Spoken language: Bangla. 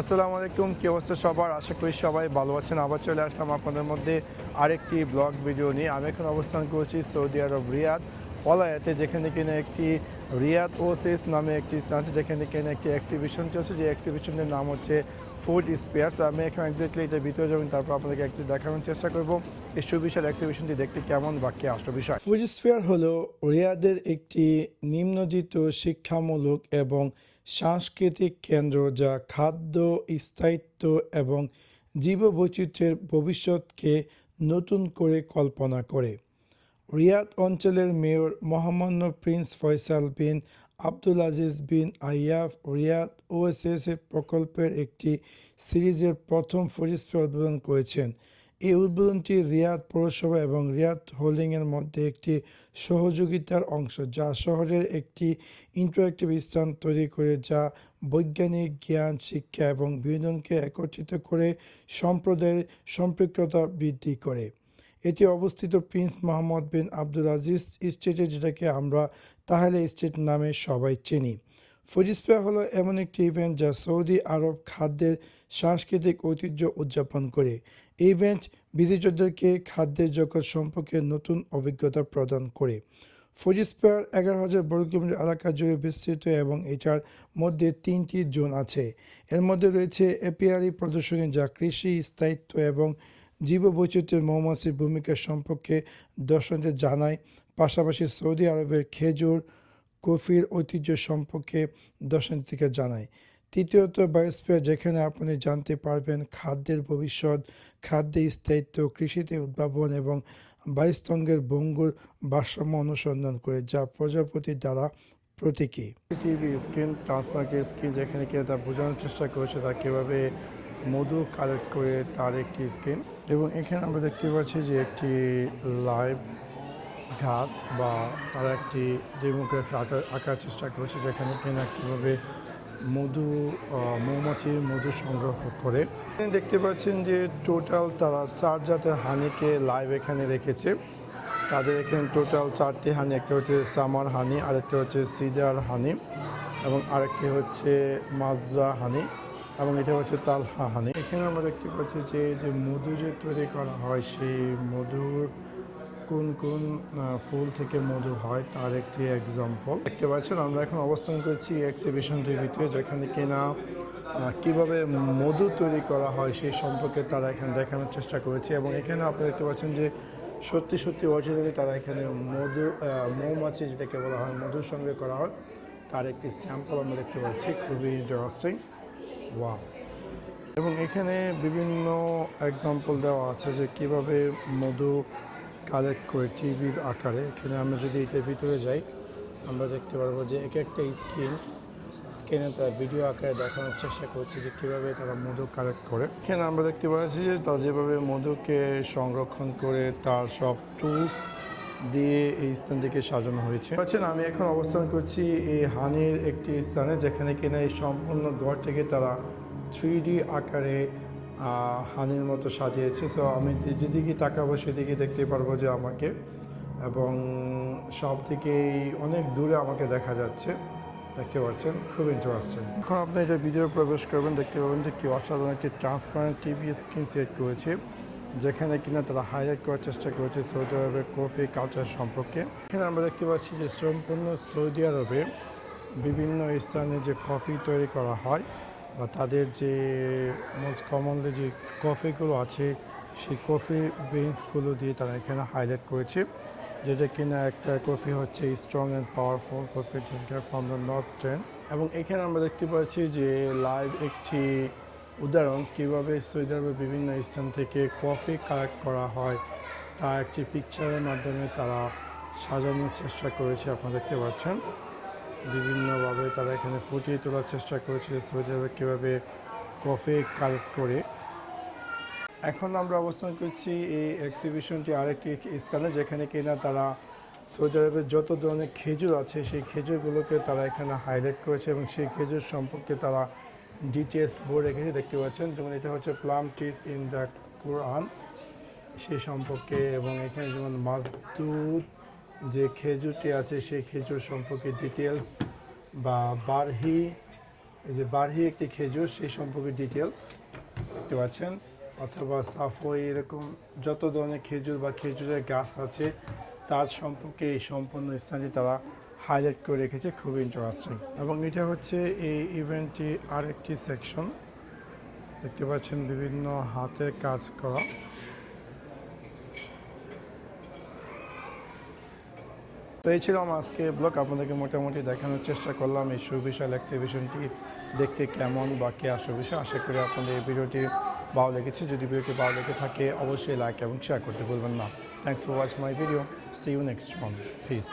আসসালামু আলাইকুম, কি অবস্থা সবার? আশা করি সবাই ভালো আছেন। আবার চলে আসলাম আপনাদের মধ্যে আরেকটি ব্লগ ভিডিও নিয়ে। আমি এখন অবস্থান করছি সৌদি আরব, রিয়াদ পলায়াতে যেখানে কিনা একটি রিয়াদ ওসেস নামে একটি স্থান যেখানে কিনা একটি এক্সিবিশন চলছে। যে এক্সিবিশনের নাম হচ্ছে ফুড স্পেয়ার্স আমি এখন এক্স্যাক্টলি এটা ভিতরে যাবেন তারপর আপনাদেরকে একটু দেখানোর চেষ্টা করব। এই সুবিশাল এক্সিবিশনটি দেখতে কেমন বা কি আসল বিষয়? ফুড স্পেয়ার হলো রিয়াদের একটি নিম্নজিত শিক্ষামূলক এবং সাংস্কৃতিক কেন্দ্র যা খাদ্য, স্থায়িত্ব এবং জীববৈচিত্র্যের ভবিষ্যৎকে নতুন করে কল্পনা করে। রিয়াদ অঞ্চলের মেয়র মহামান্য prince Faisal bin Abdul Aziz bin Ayyaf Riyadh OSS প্রকল্পের একটি সিরিজের প্রথম ফরিস্পে উদ্বোধন করেছেন। এই উদ্বোধনটি রিয়াদ পৌরসভা এবং রিয়াদ হোল্ডিংয়ের মধ্যে একটি সহযোগিতার অংশ, যা শহরের একটি ইন্টারেক্টিভ স্থান তৈরি করে, যা বৈজ্ঞানিক জ্ঞান, শিক্ষা এবং বিনোদনকে একত্রিত করে সম্প্রদায়ের সম্পৃক্ততা বৃদ্ধি করে। এটি অবস্থিত prince Mohammed bin Abdul Aziz স্টেটে, যেটাকে আমরা তাহলে স্টেট নামে সবাই চিনি। ফরিসপেয়া হলো এমন একটি ইভেন্ট যা সৌদি আরব খাদ্যের সাংস্কৃতিক ঐতিহ্য উদযাপন করে। এই ইভেন্ট বিদেশীদেরকে খাদ্যের জগৎ সম্পর্কে নতুন অভিজ্ঞতা প্রদান করে। ফরিসপেয়ার এগারো হাজার বর্গ কিলোমিটার এলাকা জুড়ে বিস্তৃত এবং এটার মধ্যে তিনটি জোন আছে। এর মধ্যে রয়েছে এপিআরই প্রদর্শনী যা কৃষি, স্থায়িত্ব এবং জীববৈচিত্র্যের মৌমাছির ভূমিকা সম্পর্কে দর্শকদের জানায়। পাশাপাশি সৌদি আরবের খেজুর কফির ঐতিহ্য সম্পর্কে দর্শনার্থীকে জানায় তৃতীয়ত, বায়োস্ফিয়ার যেখানে আপনি জানতে পারবেন খাদ্যের ভবিষ্যৎ, খাদ্যের স্থায়িত্ব, কৃষিতে উদ্ভাবন এবং বায়ুস্তঙ্গের ভঙ্গুর ভারসাম্য অনুসন্ধান করে, যা প্রজাপতি দ্বারা প্রতীকী। টিভি স্ক্রিন ট্রান্সফারকে স্ক্রিন যেখানে কিনা তা বোঝানোর চেষ্টা করেছে, তা কীভাবে মধু কালেক্ট করে তার একটি স্ক্রিন এবং এখানে আমরা দেখতে পাচ্ছি যে একটি লাইভ ঘাস বা তারা একটি ডেমোগ্রাফি আঁকার আঁকার চেষ্টা করেছে যেখানে কিনা কীভাবে মধু মৌমাছি মধু সংগ্রহ করে। দেখতে পাচ্ছেন যে টোটাল তারা চার জাতের হানিকে লাইভ এখানে রেখেছে। তাদের এখানে টোটাল চারটি হানি, একটা হচ্ছে সামার হানি, আরেকটা হচ্ছে সিডার হানি, এবং আরেকটি হচ্ছে মাজরা হানি, এবং এটা হচ্ছে তালহা হানি। এখানে আমরা দেখতে পাচ্ছি যে যে মধু যে তৈরি করা হয়, সেই মধুর কোন কোন ফুল থেকে মধু হয়, তার একটি এক্সাম্পল দেখতে পাচ্ছেন, আমরা এখন অবস্থান করছি এক্সিবিশনটির ভিতরে যেখানে কিনা কীভাবে মধু তৈরি করা হয় সেই সম্পর্কে তারা এখানে দেখানোর চেষ্টা করেছে। এবং এখানে আপনারা দেখতে পাচ্ছেন যে, সত্যি সত্যি অরিজিনালি তারা এখানে মধু মৌমাছি যেটাকে বলা হয়, মধুর সঙ্গে করা হয়, তার একটি স্যাম্পল আমরা দেখতে পাচ্ছি। খুবই ইন্টারেস্টিং ওয়াও এবং এখানে বিভিন্ন এক্সাম্পল দেওয়া আছে যে, কীভাবে মধু কালেক্ট করে টিভির আকারে, এখানে আমরা যদি এটার ভিতরে যাই, আমরা দেখতে পারব যে এক একটা স্ক্রিন, স্ক্রিনে তারা ভিডিও আকারে দেখানোর চেষ্টা করছে যে কীভাবে তারা মধু কালেক্ট করে। এখানে আমরা দেখতে পাচ্ছি যে তারা যেভাবে মধুকে সংরক্ষণ করে তার সব টুলস দিয়ে এই স্থানটিকে সাজানো হয়েছে। পাচ্ছেন, আমি এখন অবস্থান করছি এই হানির একটি স্থানে, যেখানে কিনা এই সম্পূর্ণ ঘরটিকে তারা থ্রি আকারে হানির মতো সাজিয়েছে। সো আমি যেদিকে তাকাবো সেদিকে দেখতে পারব যে আমাকে। এবং সব থেকেই অনেক দূরে আমাকে দেখা যাচ্ছে। দেখতে পাচ্ছেন? খুব ইন্টারেস্টিং এখন আপনি এটা ভিডিও প্রবেশ করবেন, দেখতে পাবেন যে কি অসাধারণ একটি ট্রান্সপারেন্ট টিভি স্ক্রিন সেট করেছে, যেখানে কিনা তারা হাইলাইট করার চেষ্টা করেছে সৌদি আরবের কফি কালচার সম্পর্কে। এখানে আমরা দেখতে পাচ্ছি যে সম্পূর্ণ সৌদি আরবে বিভিন্ন স্থানে যে কফি তৈরি করা হয় বা তাদের যে মোস্ট কমনলি যে কফিগুলো আছে, সেই কফি বিনসগুলো দিয়ে তারা এখানে হাইলাইট করেছে, যেটা কিনা একটা কফি হচ্ছে strong and powerful coffee drinker from the north train এবং এখানে আমরা দেখতে পাচ্ছি যে লাইভ একটি উদাহরণ, কীভাবে সৌদি আরবের বিভিন্ন স্থান থেকে কফি কালেক্ট করা হয়, তা একটি পিকচারের মাধ্যমে তারা সাজানোর চেষ্টা করেছে, আপনারা দেখতে পাচ্ছেন। বিভিন্নভাবে তারা এখানে ফুটিয়ে তোলার চেষ্টা করেছে সৌদি আরবে কীভাবে কফি কালেক্ট করে। এখন আমরা অবস্থান করছি এই এক্সিবিশনটি আরেকটি স্থানে যেখানে কিনা তারা সৌদি আরবের যত ধরনের খেজুর আছে, সেই খেজুরগুলোকে তারা এখানে হাইলাইট করেছে এবং সেই খেজুর সম্পর্কে তারা ডিটেলস বোর্ড রেখেছে দেখতে পাচ্ছেন। যেমন এটা হচ্ছে plum trees in the Quran সেই সম্পর্কে এবং এখানে যেমন মাজদুদ যে খেজুরটি আছে, সেই খেজুর সম্পর্কে ডিটেলস বা বারহি যে বাড়ি একটি খেজুর, সেই সম্পর্কে ডিটেলস দেখতে পাচ্ছেন। অথবা সাফই, এরকম যত ধরনের খেজুর বা খেজুরের গাছ আছে, তার সম্পর্কে এই সম্পূর্ণ স্থানটি তারা হাইলাইট করে রেখেছে, খুবই ইন্টারেস্টিং এবং এটা হচ্ছে এই ইভেন্টটি আরেকটি সেকশন দেখতে পাচ্ছেন বিভিন্ন হাতের কাজ করা। তো এই ছিল আমার আজকে ব্লগ। আপনাদেরকে মোটামুটি দেখানোর চেষ্টা করলাম এই সুবিশাল এক্সিবিশনটি দেখতে কেমন বা কে আসো বিষয়। আশা করি আপনাদের এই ভিডিওটি ভালো লেগেছে। যদি ভিডিওটি ভালো লেগে থাকে, অবশ্যই লাইক এবং শেয়ার করতে ভুলবেন না। Thanks for watch my video see you next one please